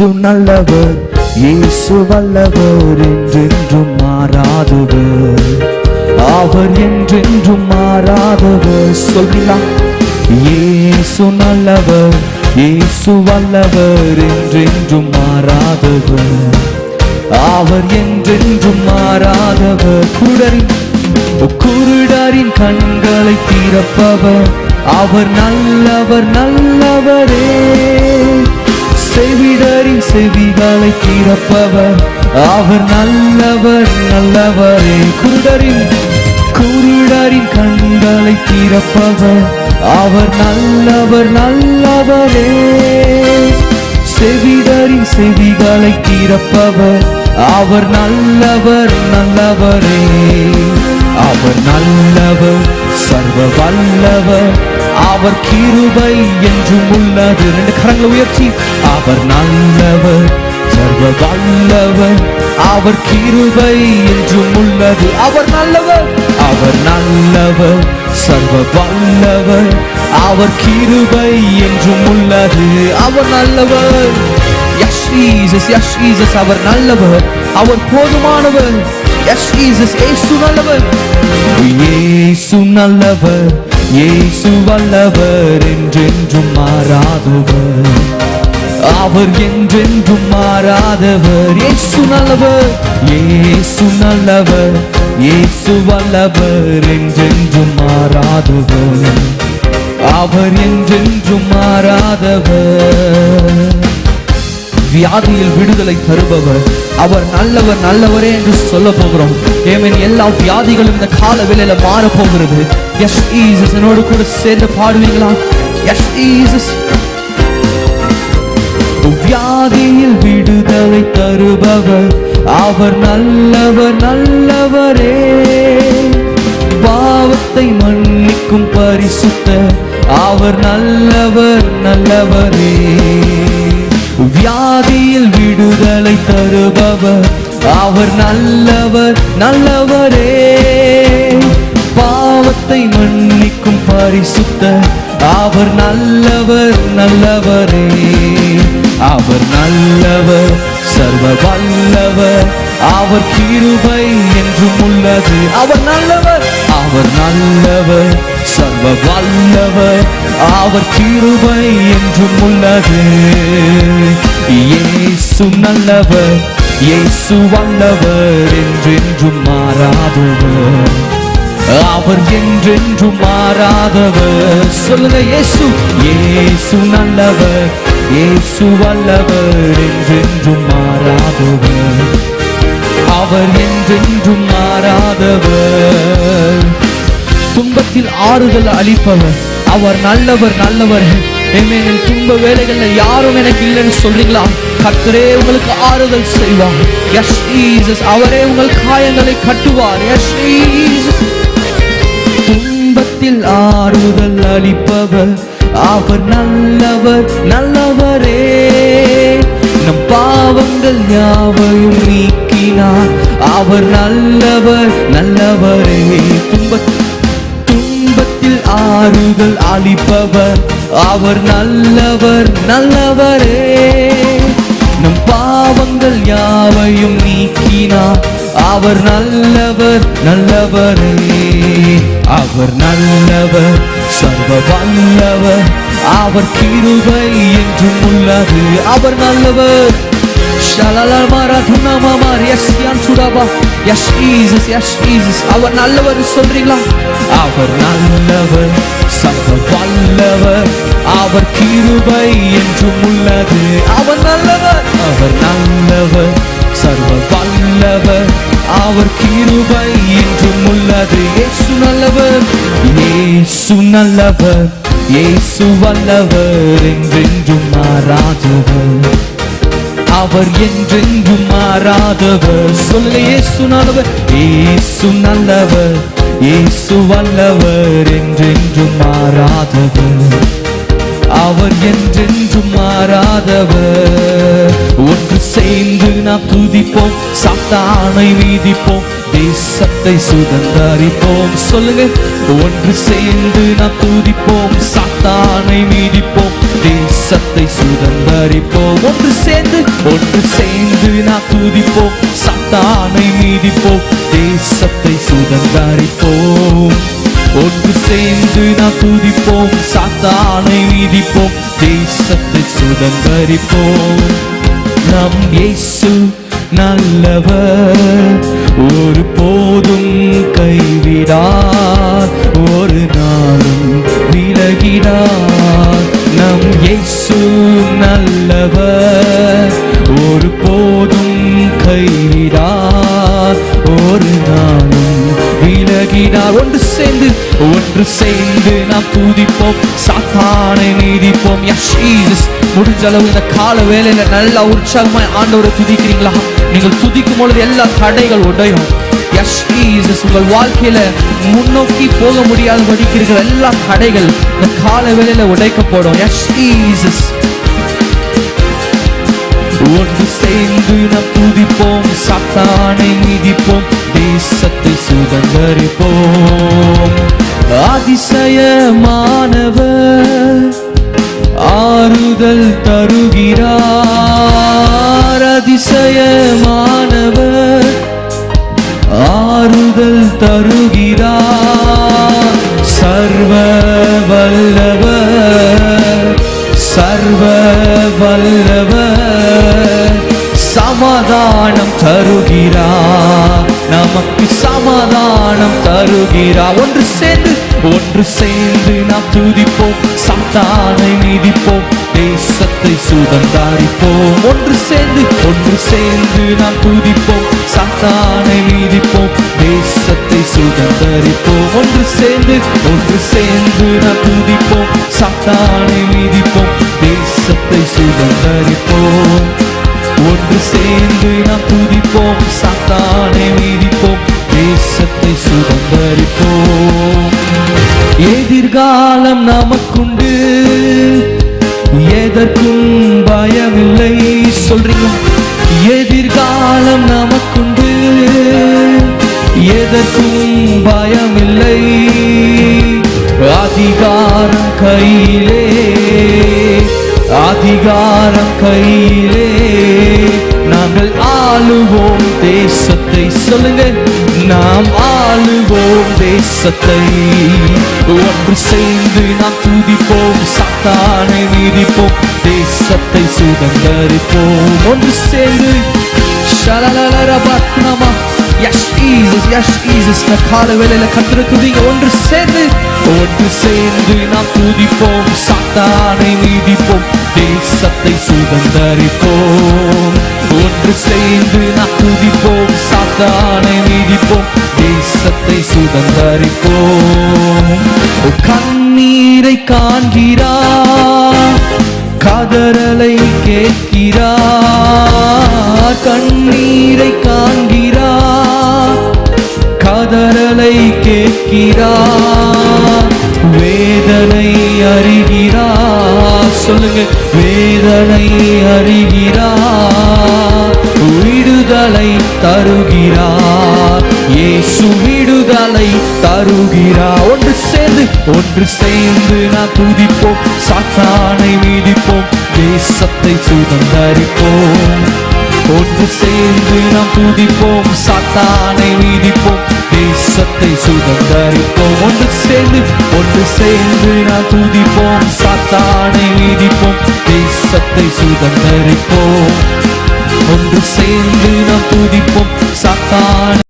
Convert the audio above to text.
இயேசு நல்லவர் இயேசு வல்லவர் என்றென்றும் மாறாதவர். அவர் என்றென்றும் மாறாதவர். சொல்லலாம் இயேசு நல்லவர் இயேசு வல்லவர் என்றென்றும் மாறாதவர். அவர் என்றென்றும் மாறாதவர். குடரின் குருடரின் கண்களை திறப்பவர். அவர் நல்லவர் நல்லவரே. செவிடரின் செவிகளை திறப்பவர் அவர் நல்லவர் நல்லவரே. குருடரின் குருடரின் கண்களை திறப்பவர் அவர் நல்லவர் நல்லவரே. செவிடரின் செவிகளை திறப்பவர் அவர் நல்லவர் நல்லவரே. அவர் நல்லவர் சர்வ வல்லவர் அவர் கிருபை என்றும் உள்ளது. ரெண்டு கரங்களை உயர்ச்சி அவர் நல்லவர் சர்வ வல்லவர் அவர் கிருபை என்றும் உள்ளது. அவர் நல்லவர் அவர் நல்லவர் சர்வ வல்லவர் அவர் கிருபை என்றும் உள்ளது. அவர் நல்லவர். எஸ் ஜீசஸ் எஸ் ஜீசஸ் அவர் நல்லவர். அவர் போதுமானவர். எஸ் ஜீசஸ் ஏசு நல்லவர். ஏசு நல்லவர் ஏசு வல்லவர் என்றென்றும் மாறாதவர். அவர் என்றென்றும் மாறாதவர். ஏசு நல்லவர் ஏசு நல்லவர் ஏசு வல்லவர் என்றென்றும் மாறாதவர். அவர் என்றென்றும் மாறாதவர். வியாதியில் விடுதலை தருபவர். அவர் நல்லவர் நல்லவரே என்று சொல்ல போகிறோம். ஏமேன் எல்லா வியாதிகளும் இந்த கால வேலையில மாற போகிறது. எஸ் ஈசஸ் என்னோடு கூட சேர்ந்து பாடுவீங்களா? எஸ் ஈசஸ் வியாதியில் விடுதலை தருபவர். அவர் நல்லவர் நல்லவரே. பாவத்தை மன்னிக்கும் பரிசுத்த அவர் நல்லவர் நல்லவரே. வியாதியில் விடுதலை தருபவர். அவர் நல்லவர் நல்லவரே. பாவத்தை மன்னிக்கும் பரிசுத்த அவர் நல்லவர் நல்லவரே. அவர் நல்லவர் சர்வ வல்லவர் அவர் கிருபை என்றும் உள்ளது. அவர் நல்லவர் அவர் நல்லவர். சர்வ வல்லவர் அவர் கிருபை என்றும் உள்ளது. இயேசு நல்லவர் இயேசு வல்லவர் என்றென்றும் மாறாதவர். அவர் என்றென்றும் மாறாதவர். சொல்லுங்க இயேசு. இயேசு நல்லவர் இயேசு வல்லவர் என்றென்றும் மாறாதவர். அவர் என்றென்றும் மாறாதவர். துன்பத்தில் ஆறுதல் அளிப்பவர். அவர் நல்லவர் நல்லவர். என் துன்ப வேலைகள்ல யாரும் எனக்கு இல்லைன்னு சொல்றீங்களா? கத்தரே உங்களுக்கு ஆறுதல் செய்வார். எஸ் ஜீசஸ் அவரே உங்கள் காயங்களை கட்டுவார். எஸ் ஜீசஸ் துன்பத்தில் ஆறுதல் அளிப்பவர். அவர் நல்லவர் நல்லவரே. நம் பாவங்கள் யாவையும் நீக்கினார். அவர் நல்லவர் நல்லவரே. துன்பத்தில் ஆறுதல் அளிப்பவர் அவர் நல்லவர் நல்லவரே. நம் பாவங்கள் யாவையும் நீக்கினார். அவர் நல்லவர் நல்லவரே. அவர் நல்லவர் சர்வ வல்லவர் அவர் கிருபை என்றும் உள்ளது. அவர் நல்லவர். ஷலலமாரா துணமாமார் எஸ் யான் சுடாபா அவர் நல்லவர் சொல்றீங்களா? அவர் நல்லவர் சர்வ வல்லவர். அவர் கிருபை என்றும் உள்ளது. அவர் நல்லவர். அவர் நல்லவர் சர்வ வல்லவர். அவர் கிருபை என்றும் உள்ளது. இயேசு நல்லவர். இயேசு நல்லவர் இயேசு வல்லவர் என்றென்றும் மாறாதவர் அவர் என்றெங்கும் மாறாதவர். சொல்லுங்க இயேசு நல்லவர் இயேசு நல்லவர் இயேசு வல்லவர் என்றென்றும் மாறாதவர். அவர் என்றென்றும் மாறாதவர். ஒன்று சேர்ந்து நாம் துதிப்போம் சாத்தானை மீதிப்போம் தேசத்தை சுதந்தரிப்போம். சொல்லுங்க ஒன்று சேர்ந்து நாம் துதிப்போம். சாத்தானை மீதிப்போம். தேசத்தை சுதந்தரிப்போம். ஒன்று சேர்ந்து ஒன்று சேர்ந்து நாம் துதிப்போம். சாத்தானை மீதிப்போம். தேசத்தை சுதந்தரிப்போம். ஒன்று சேர்ந்து நாம் துதிப்போம். சாத்தானை மீதிப்போம். தேசத்தை சுதந்தரிப்போம். நம் இயேசு நல்லவர். கைவிடார் ஒரு நாளும் விலகிடார் நம் இயேசு நல்லவர். ஒரு போதும் கைவிடார் ஒரு நாளும் விலகிடார் ஒன்று சேர்ந்து ஒன்று சேர்ந்து நாம் துதிப்போம். சாத்தானை நீதிப்போம். எஸ் முடிஞ்ச அளவு இந்த கால வேலையில நல்லா உற்சாகமாய் ஆண்டவரை துதிக்கிறீங்களா? நீங்கள் துதிக்கும் பொழுது எல்லா தடைகள் உடையும். எஸ் ஜீசஸ் உங்கள் வாழ்க்கையில முன்னோக்கி போக முடியாதபடிக்கு இருக்கிற எல்லா தடைகள் இந்த கால வேலையில உடைக்கப்படும். எஸ் ஜீசஸ் ஒன்று சேர்ந்து நாம் துதிப்போம் சாத்தானை மிதிப்போம் தேசத்தை சுதந்தரிப்போம். அதிசயமானவர் ஆறுதல் தருகிறார் அதிசயமானவர் வல்லவர் சமாதானம் தருகிறார் நமக்கு சமாதானம் தருகிறார் ஒன்று சேர்ந்து ஒன்று சேர்ந்து நாம் துதிப்போம். சாத்தானை மீதிப்போம் தேசத்தை சுதந்தாரிப்போம். ஒன்று சேர்ந்து ஒன்று சேர்ந்து நாம் துதிப்போம். சாத்தானை மீதிப்போம் தேசத்தை சுதந்தரிப்போம். ஒன்று சேர்ந்து ஒன்று சேர்ந்து நாம் துதிப்போம். சாத்தானை மீதிப்போம் தேசத்தை சுதந்தரிப்போம். ஒன்று சேர்ந்து நாம் துதிப்போம் சாத்தானை மீதிப்போம் தேசத்தை சுதந்தரிப்போம். எதிர்காலம் நமக்குண்டு எதற்கும் பயமில்லை சொல்றீங்க. எதிர்காலம் நமக்குண்டு எதற்கும் பயமில்லை. அதிகாரம் கையிலே அதிகாரம் கையிலே நாங்கள் ஆளுவோம் தேசத்தை சொல்லுங்க. நாம் ஆளுவோம் தேசத்தை. ஒன்று சேர்ந்து நாம் துதிப்போம் சத்தானை மீதிப்போம் தேசத்தை சுதந்தரிப்போம். ஒன்று சேர்ந்து. ஷலலலரபத்னமா எஸ் ஜீசஸ் எஸ் ஜீசஸ் கால வேளையில கத்திர துதிங்க ஒன்று சேர்ந்து ஒன்று சேர்ந்து நாம் துதிப்போம் சாத்தானை மீதிப்போம் தேசத்தை சுதந்தரிப்போம். ஒன்று சேர்ந்து நாம் துதிப்போம் சாத்தானை மீதிப்போம் தேசத்தை சுதந்தரிப்போம். கண்ணீரை காண்கிறார் கதறலை கேட்கிறார் கண்ணீரை காண்கிறார் கதறலை கேட்கிறார் அறிகிறார் வேதனை அறிகிறார். விடுதலை தருகிறார். இயேசு விடுதலை தருகிறார். ஒன்று சேர்ந்து ஒன்று சேர்ந்து நான் துதிப்போம். சாத்தானை மீதிப்போம். தேசத்தை சுதந்தரிப்போம். ஒன்று சேர்ந்து நாம் துதிப்போம். சாத்தானை மீதிப்போம். தேசத்தை சுதந்தரிப்போம். ஒன்று சேர்ந்து ஒன்று சேர்ந்து நான் துதிப்போம். சாத்தானை மீதிப்போம் தேசத்தை சுதந்தரிப்போம். ஒன்று சேர்ந்து நாம் துதிப்போம். சாத்தானை